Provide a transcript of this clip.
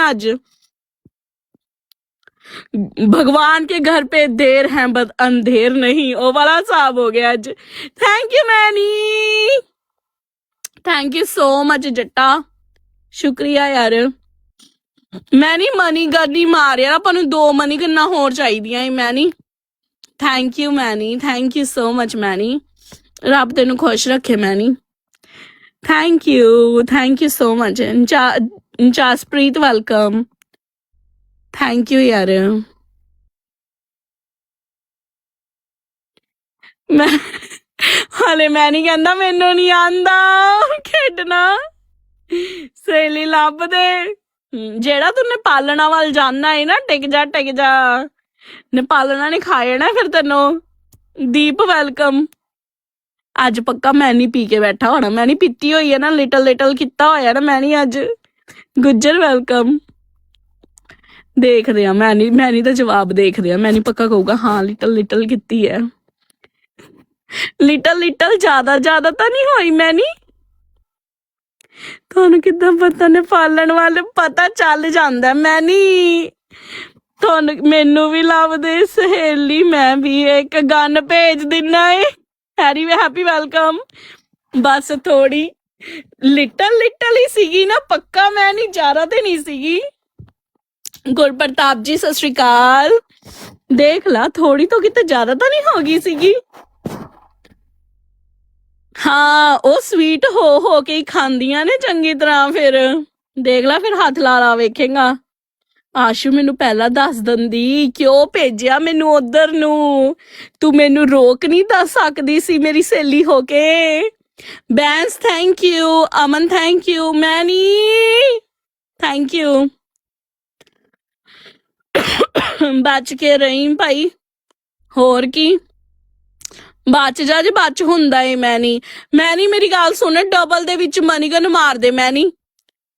ना आज भगवान के घर पे देर है बट अंधेर नहीं ओ वाला हिसाब हो गया आज thank you many thank you so much जट्टा ਸ਼ੁਕਰੀਆ ਯਾਰ ਮੈਂ ਨਹੀਂ ਮਨੀ ਗਰਨੀ ਮਾਰਿਆ ਆਪਾਂ ਨੂੰ ਦੋ ਮਨੀ ਗੰਨਾ ਹੋਰ ਚਾਹੀਦੀਆਂ ਏ ਮੈਂ ਨਹੀਂ thank you many thank you so much many ਰੱਬ ਤੈਨੂੰ ਖੁਸ਼ ਰੱਖੇ many thank you thank you so much Jaspreet welcome thank you ਯਾਰ ਮੈਂ ਹਾਲੇ ਮੈਂ ਨਹੀਂ ਕਹਿੰਦਾ, ਮੈਨੂੰ ਨਹੀਂ ਆਂਦਾ। ਖੇਡਣਾ। ਸਹੇਲੀ ਲੱਭ ਦੇ ਜਿਹੜਾ ਤੂੰ ਨੇਪਾਲਣਾ ਵੱਲ ਜਾਣਾ ਹੈ ਨਾ, ਟਿਕ ਜਾ ਟਿਕ ਜਾ। ਨੇਪਾਲਣਾ ਨੇ ਖਾ ਜਾਣਾ ਫਿਰ ਤੈਨੂੰ। ਦੀਪ ਵੈਲਕਮ ਅੱਜ ਪੱਕਾ ਮੈਂ ਨਹੀਂ ਪੀ ਕੇ ਬੈਠਾ ਹੋਣਾ। ਮੈਂ ਨਹੀਂ ਪੀਤੀ ਹੋਈ ਹੈ ਨਾ ਲਿਟਲ ਲਿਟਲ ਕੀਤਾ ਹੋਇਆ ਨਾ, ਮੈਂ ਨਹੀਂ ਅੱਜ। ਗੁੱਜਰ, ਵੈਲਕਮ। ਦੇਖਦੇ ਆ ਮੈਂ ਨਹੀਂ ਮੈਂ ਨਹੀਂ ਤਾਂ ਜਵਾਬ ਦੇਖਦੇ ਆ ਮੈਂ ਨਹੀਂ ਪੱਕਾ ਕਹੂਗਾ, ਹਾਂ, ਲਿਟਲ ਲਿਟਲ ਕੀਤੀ ਹੈ। ਲਿਟਲ ਲਿਟਲ, ਜ਼ਿਆਦਾ ਜ਼ਿਆਦਾ ਤਾਂ ਨਹੀਂ ਹੋਈ ਮੈਂ ਨਹੀਂ ਤੁਹਾਨੂੰ ਕਿੱਦਾਂ ਪਤਾ ਨੇ, ਪਾਲਣ ਵਾਲੇ, ਪਤਾ ਚੱਲ ਜਾਂਦਾ ਮੈਂ ਨਹੀਂ ਤੁਹਾਨੂੰ, ਮੈਨੂੰ ਵੀ ਲੱਭਦੇ ਸਹੇਲੀ, ਮੈਂ ਵੀ ਇੱਕ ਗਨ ਭੇਜ ਦਿੰਨਾ ਏ। ਹੈਰੀ ਵੇ ਹੈਪੀ ਵੈਲਕਮ ਬਸ ਥੋੜੀ ਲਿਟਲ ਲਿਟਲ ਹੀ ਸੀਗੀ ਨਾ, ਪੱਕਾ ਮੈਂ ਨਹੀਂ, ਜ਼ਿਆਦਾ ਤੇ ਨਹੀਂ ਸੀਗੀ। ਗੁਰਪ੍ਰਤਾਪ ਜੀ, ਸਤਿ ਸ਼੍ਰੀ ਅਕਾਲ। ਦੇਖ ਲਾ ਥੋੜੀ ਤੋਂ ਕਿਤੇ ਜ਼ਿਆਦਾ ਤਾਂ ਨਹੀਂ ਹੋ ਗਈ ਸੀਗੀ। ਹਾਂ, ਉਹ ਸਵੀਟ ਹੋ ਹੋ ਕੇ ਹੀ ਖਾਂਦੀਆਂ ਨੇ ਚੰਗੀ ਤਰ੍ਹਾਂ ਫਿਰ। ਦੇਖ ਲਾ, ਫਿਰ ਹੱਥ ਲਾ ਲਾ ਵੇਖੇਗਾ। ਆਸ਼ੂ ਮੈਨੂੰ ਪਹਿਲਾਂ ਦੱਸ ਦਿੰਦੀ, ਕਿਉਂ ਭੇਜਿਆ ਮੈਨੂੰ ਉਧਰ ਨੂੰ? ਤੂੰ ਮੈਨੂੰ ਰੋਕ ਨਹੀਂ ਦੱਸ ਸਕਦੀ ਸੀ ਮੇਰੀ ਸਹੇਲੀ ਹੋ ਕੇ। Bains thank you Aman thank you many thank you ਬਚ ਕੇ ਰਹੀ ਭਾਈ। ਹੋਰ ਕੀ? ਬਚ ਜਾ ਜੇ ਬਾਚ ਹੁੰਦਾ ਏ ਮੈਂ ਨਹੀਂ ਮੈਂ ਨਹੀਂ ਮੇਰੀ ਗੱਲ ਸੁਣ ਡਬਲ ਦੇ ਵਿੱਚ ਮਨੀਗਨ ਮਾਰ ਦੇ ਮੈਂ ਨਹੀਂ